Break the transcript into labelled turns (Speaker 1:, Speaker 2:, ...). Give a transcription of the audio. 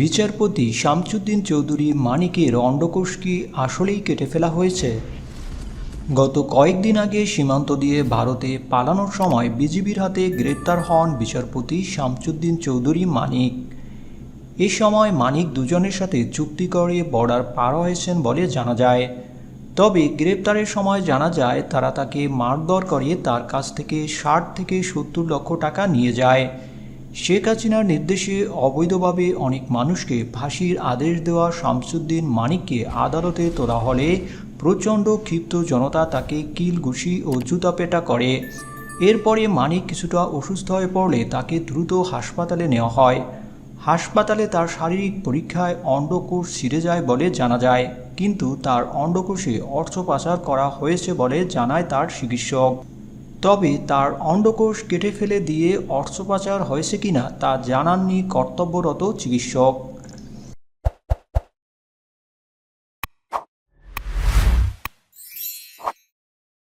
Speaker 1: বিচারপতি শামসুদ্দিন চৌধুরী মানিকের অন্ডকোষ কি আসলেই কেটে ফেলা হয়েছে। গত কয়েকদিন আগে সীমান্ত দিয়ে ভারতে পালানোর সময় বিজিবির হাতে গ্রেপ্তার হন বিচারপতি শামসুদ্দিন চৌধুরী মানিক। এ সময় মানিক দুজনের সাথে চুক্তি করে বর্ডার পার হয়েছেন বলে জানা যায়। তবে গ্রেপ্তারের সময় জানা যায়, তারা তাকে মারধর করে তার কাছ থেকে ষাট থেকে সত্তর লক্ষ টাকা নিয়ে যায়। শেখ হাসিনার নির্দেশে অবৈধভাবে অনেক মানুষকে ফাঁসির আদেশ দেওয়া শামসুদ্দিন মানিককে আদালতে তোলা হলে প্রচণ্ড ক্ষিপ্ত জনতা তাকে কিল ঘুষি ও জুতাপেটা করে। এরপরে মানিক কিছুটা অসুস্থ হয়ে পড়লে তাকে দ্রুত হাসপাতালে নেওয়া হয়। হাসপাতালে তার শারীরিক পরীক্ষায় অন্ডকোষ ছিঁড়ে যায় বলে জানা যায়। কিন্তু তার অন্ডকোষে অর্থ পাচার করা হয়েছে বলে জানায় তার চিকিৎসক। তবে তার অন্ডকোষ কেটে ফেলে দিয়ে অর্থপাচার হয়েছে কিনা তা জানাননি কর্তব্যরত চিকিৎসক।